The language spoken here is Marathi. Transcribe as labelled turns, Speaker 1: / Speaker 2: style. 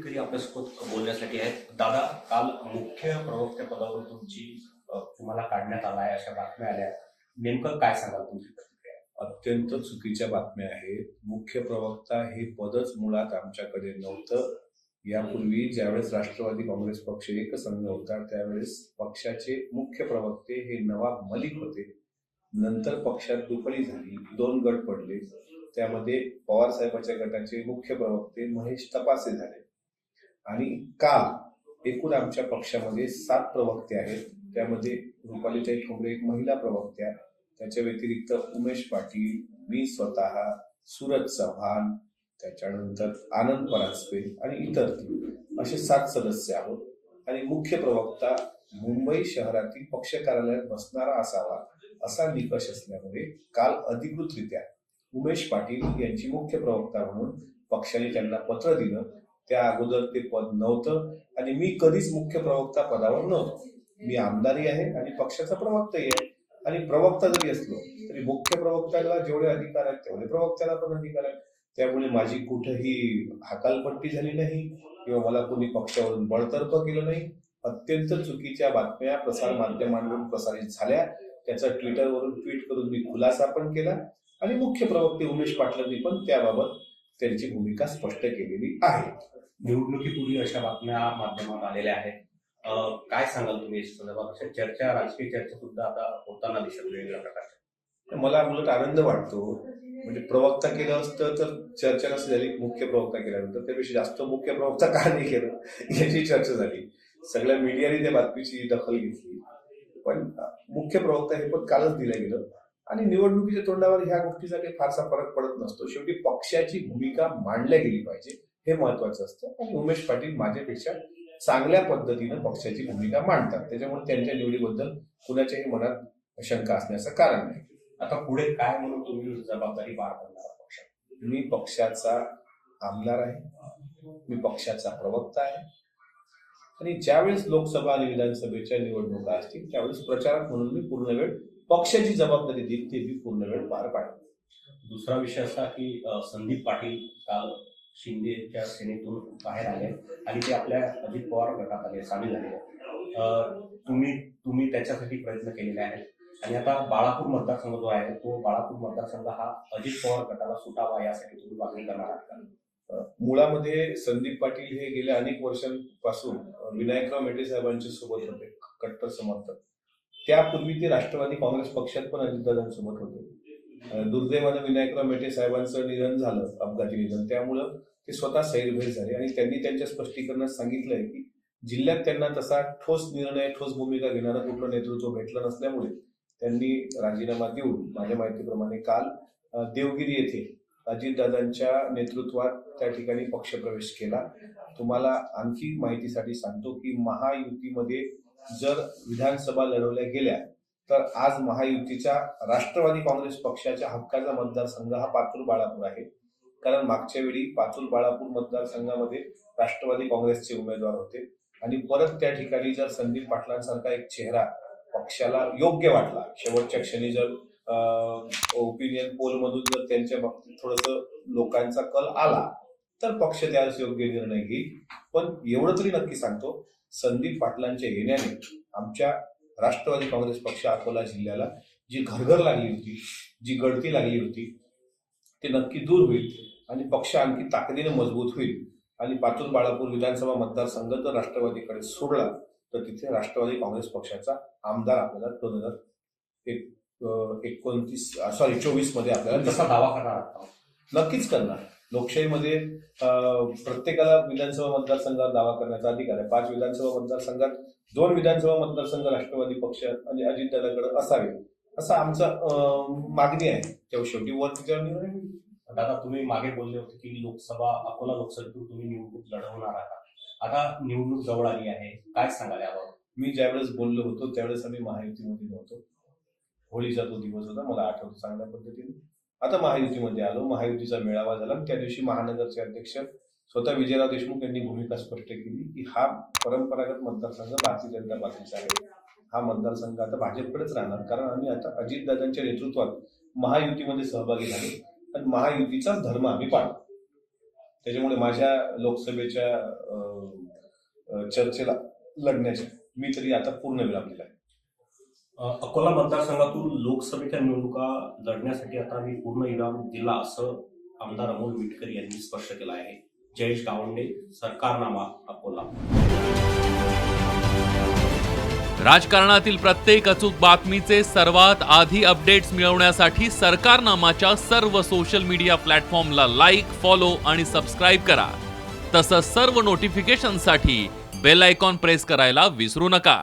Speaker 1: पुणेकरी आपल्यासोबत बोलण्यासाठी आहेत. दादा काल मुख्य प्रवक्त्या पदावरून तुमची तुम्हाला काढण्यात आला आहे अशा बातम्या आल्या. नेमकं काय सांगाल तुमची
Speaker 2: अत्यंत चुकीच्या बातम्या आहेत. मुख्य प्रवक्ता हे पदच मुळात आमच्याकडे नव्हतं. यापूर्वी ज्यावेळेस राष्ट्रवादी काँग्रेस पक्ष एकसंघ होता त्यावेळेस पक्षाचे मुख्य प्रवक्ते हे नवाब मलिक होते. नंतर पक्षात दुफळी झाली दोन गट पडले. त्यामध्ये पवार साहेबांच्या गटाचे मुख्य प्रवक्ते महेश तपासे झाले. आणि काल एकूण आमच्या पक्षामध्ये सात प्रवक्ते आहेत त्यामध्ये रुपालीताई ठोंबरे एक महिला प्रवक्त्या त्याच्या व्यतिरिक्त उमेश पाटील मी स्वतः सूरज चव्हाण त्याच्यानंतर आनंद परांजपे आणि इतर असे सात सदस्य आहोत. आणि मुख्य प्रवक्ता मुंबई शहरातील पक्ष कार्यालयात बसणारा असावा असा निकष असल्यामुळे काल अधिकृतरित्या उमेश पाटील यांची मुख्य प्रवक्ता म्हणून पक्षाने त्यांना पत्र दिलं. त्या अगोदर ते पद नव्हतं. आणि मी कधीच मुख्य प्रवक्ता पदावर नव्हतो. मी आमदारी आहे आणि पक्षाचा प्रवक्ताही आहे. आणि प्रवक्ता जरी असलो तरी मुख्य प्रवक्त्याला जेवढे अधिकार आहेत तेवढे प्रवक्त्याला पण अधिकार आहेत. त्यामुळे माझी कुठेही हकालपट्टी झाली नाही किंवा मला कोणी पक्षावरून बळतर्फ केलं नाही. अत्यंत चुकीच्या बातम्या प्रसार माध्यमांवरून प्रसारित झाल्या. त्याचा ट्विटरवरून ट्विट करून मी खुलासा पण केला. आणि मुख्य प्रवक्ते उमेश पाटलांनी पण त्याबाबत त्यांची भूमिका स्पष्ट केलेली आहे.
Speaker 1: निवडणुकीपूर्वी अशा बातम्या माध्यमात आलेल्या आहेत. काय सांगाल तुम्ही संदर्भात? चर्चा राजकीय चर्चा सुद्धा आता होताना दिसत वेगवेगळ्या प्रकारच्या.
Speaker 2: मला उलट आनंद वाटतो. म्हणजे प्रवक्ता केलं असतं तर चर्चा कशी झाली मुख्य प्रवक्ता केल्यानंतर. त्यापेक्षा जास्त मुख्य प्रवक्ता का नाही केलं? याची चर्चा झाली. सगळ्या मीडियाने त्या बातमीची दखल घेतली. पण मुख्य प्रवक्ता हे पण कालच दिलं गेलं. आणि निवडणुकीच्या तोंडावर ह्या गोष्टीचा काही फारसा फरक पडत नसतो. शेवटी पक्षाची भूमिका मांडल्या गेली पाहिजे. हे महत्वाचं असतं. आणि उमेश पाटील माझ्यापेक्षा चांगल्या पद्धतीनं पक्षाची भूमिका मांडतात. त्याच्यामुळे त्यांच्या निवडीबद्दल कुणाच्याही मनात शंका असण्याचं कारण नाही.
Speaker 1: आता पुढे काय म्हणून तुम्ही जबाबदारी पार पडणार पक्षात?
Speaker 2: मी पक्षाचा आमदार आहे. मी पक्षाचा प्रवक्ता आहे. आणि ज्यावेळेस लोकसभा आणि विधानसभेच्या निवडणुका असतील त्यावेळेस प्रचारक म्हणून मी पूर्ण वेळ पक्षाची जबाबदारी देईल ते मी पूर्ण वेळ पार पाडेल
Speaker 1: दुसरा विषय असा की संदीप पाटील काल शिंदेच्या सेनेतून बाहेर आले आणि ते आपल्या अजित पवार गटात आले सामील झाले. तुम्ही तुम्ही त्याच्यासाठी प्रयत्न केलेले आहेत. आणि आता बाळापूर मतदारसंघ जो आहे तो बाळापूर मतदारसंघ हा अजित पवार गटाला सुटावा यासाठी तुम्ही मागणी करणार आहात
Speaker 2: मुळामध्ये संदीप पाटील हे गेल्या अनेक वर्षांपासून विनायकराव मेटे साहेबांच्या सोबत होते कट्टर समर्थक. त्यापूर्वी ते राष्ट्रवादी काँग्रेस पक्षात पण अजितदादांसोबत होते. दुर्दैवानं विनायकराव मेटे साहेबांचं निधन झालं अपघाती निधन. त्यामुळं ते स्वतः सैरभैर झाले. आणि त्यांनी त्यांच्या स्पष्टीकरणात सांगितलंय की जिल्ह्यात त्यांना तसा ठोस निर्णय ठोस भूमिका घेणारं कुठलं नेतृत्व भेटलं नसल्यामुळे त्यांनी राजीनामा देऊन माझ्या माहितीप्रमाणे काल देवगिरी येथे अजितदादांच्या नेतृत्वात त्या ठिकाणी पक्षप्रवेश केला. तुम्हाला आणखी माहितीसाठी सांगतो की महायुतीमध्ये जर विधानसभा लढवल्या गेल्या तर आज महायुतीच्या राष्ट्रवादी काँग्रेस पक्षाच्या हक्काचा मतदारसंघ हा पातूर बाळापूर आहे. कारण मागच्या वेळी पातूर बाळापूर मतदारसंघामध्ये राष्ट्रवादी काँग्रेसचे उमेदवार होते. आणि परत त्या ठिकाणी जर संदीप पाटलांसारखा एक चेहरा पक्षाला योग्य वाटला शेवटच्या क्षणी जर ओपिनियन पोलमधून जर त्यांच्या बाबतीत थोडस लोकांचा कल आला तर पक्ष त्यास योग्य निर्णय घेईल. पण एवढं तरी नक्की सांगतो संदीप पाटलांच्या येण्याने आमच्या राष्ट्रवादी काँग्रेस पक्ष अकोला जिल्ह्याला जी घरघर लागली होती जी गळती लागली होती ते नक्की दूर होईल आणि पक्ष आणखी ताकदीने मजबूत होईल आणि पातूर बाळापूर विधानसभा मतदारसंघ जर राष्ट्रवादीकडे सोडला तर तिथे राष्ट्रवादी काँग्रेस पक्षाचा आमदार आपल्याला दोन हजार एक एकोणतीस सॉरी चोवीसमध्ये आपल्याला
Speaker 1: तसा दावा करणार?
Speaker 2: नक्कीच करणार लोकशाहीमध्ये प्रत्येकाला विधानसभा मतदारसंघात दावा करण्याचा अधिकार आहे. पाच विधानसभा मतदारसंघात दोन विधानसभा मतदारसंघ राष्ट्रवादी पक्ष आणि अजितदादाकडे असावे असं आमचं मागणी आहे. तेव्हा शेवटी वर तिच्यावर.
Speaker 1: दादा तुम्ही मागे बोलले होते की लोकसभा अकोला लोकसभेतून तुम्ही निवडणूक लढवणार आहात. आता निवडणूक जवळ आली आहे. काय सांगाल याबाबत
Speaker 2: मी ज्यावेळेस बोललो होतो त्यावेळेस आम्ही महायुतीमध्ये नव्हतो. होळीचा तो दिवस होता मला आठवतो चांगल्या पद्धतीने. आता महायुतीमध्ये आलो. महायुतीचा मेळावा झाला आणि त्या दिवशी महानगरचे अध्यक्ष स्वतः विजयराव देशमुख यांनी भूमिका स्पष्ट केली की हा परंपरागत मतदारसंघ भारतीय जनता पार्टीचा आहे. हा मतदारसंघ आता भाजपकडेच राहणार. कारण आम्ही आता अजितदादांच्या नेतृत्वात महायुतीमध्ये सहभागी झालो. आणि महायुतीचाच धर्म आम्ही पाळतो. त्याच्यामुळे माझ्या लोकसभेच्या चर्चेला लढण्याचे मी तरी आता पूर्ण विराम दिला आहे
Speaker 1: अकोला मतदारसंघातून लोकसभेच्या निवडणुका लढण्यासाठी आता मी पूर्ण इनाम दिला असं आमदार अमोल मिटकर यांनी स्पष्ट केलं आहे. जयेश गावंडे सरकारनामा अकोला.
Speaker 3: राजकारणातील प्रत्येक अचूक बातमीचे सर्वात आधी अपडेट्स मिळवण्यासाठी सरकारनामाच्या सर्व सोशल मीडिया प्लॅटफॉर्मला लाईक फॉलो आणि सबस्क्राईब करा. तसंच सर्व नोटिफिकेशनसाठी बेल आयकॉन प्रेस करायला विसरू नका.